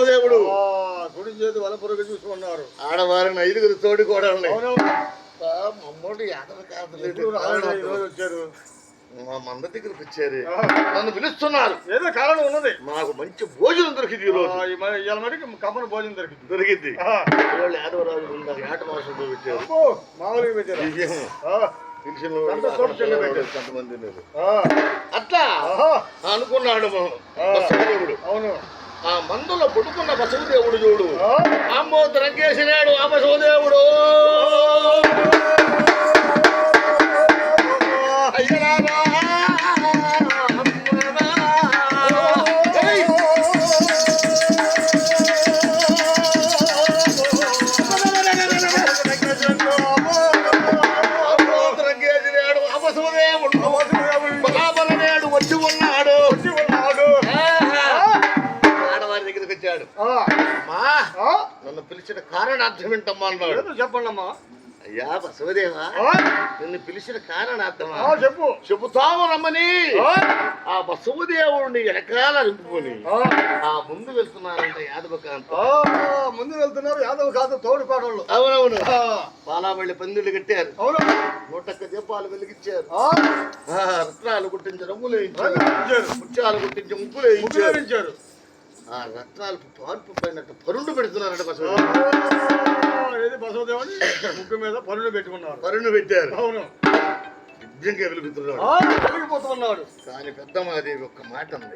బసవదేవుడు గుడి చేతి వలపురగా చూసుకున్నారు. ఆడవారిని ఐదుగురు తోడి కూడా కాదు వచ్చారు. మా మంద దగ్గరికి వచ్చారు నన్ను పిలుస్తున్నారు. ఏదో కారణం ఉన్నది. మాకు మంచి భోజనం దొరికింది ఇవాళ మటుకు కమ్మన భోజనం దొరికింది. దొరికింది. ఇవాళ యాదవరాజు ఉన్నారు మాసంతో పెట్టారు. మామూలుగా. కొంతమంది అట్లా అనుకున్నాడు ఆ. బసవదేవుడు అవును ఆ మందులో పుట్టుకున్న బసవదేవుడు చూడు. అమ్మో రంగేసినాడు ఆ బసవదేవుడు అమ్మా ఆ, నన్ను పిలిచిన కారణార్థం ఏంటమ్మా అన్నాడు. ఏదో చెప్పండి అమ్మా అయ్యా బసవదేవా నిన్ను పిలిచిన కారణార్థమా? ఆ, చెప్పు. చెబుతాము రమ్మని. ఆ, బసవదేవుడిని వెనకాల నింపుకొని ఆ, ముందు వెళ్తున్నారంట యాదవకాంత. ముందు వెళ్తున్నారు యాదవ్ కాదు తోడు పాటలు అవునవును. ఆ, పాలాబళ్ళి పందిళ్ళు కట్టారు. అవును. నూటొక్క దీపాలు వెలిగించారు. రత్నాలు కుట్టించి రంగులు వేయించారు. ముత్యాలు కుట్టించి ముగ్గులు వేయించారు. ఆ రత్నాలు పార్పు పైన పరుండు పెడుతున్నారంట బసవదేవుని ముగ్గు మీద పనులు పెట్టుకున్నారు. పరుండు పెట్టారు. అవును. నిజంగా వెలుగుతున్నాడు. వెలిగిపోతున్నాడు. కానీ పెద్దమాదేవి ఒక్క మాట ఉంది.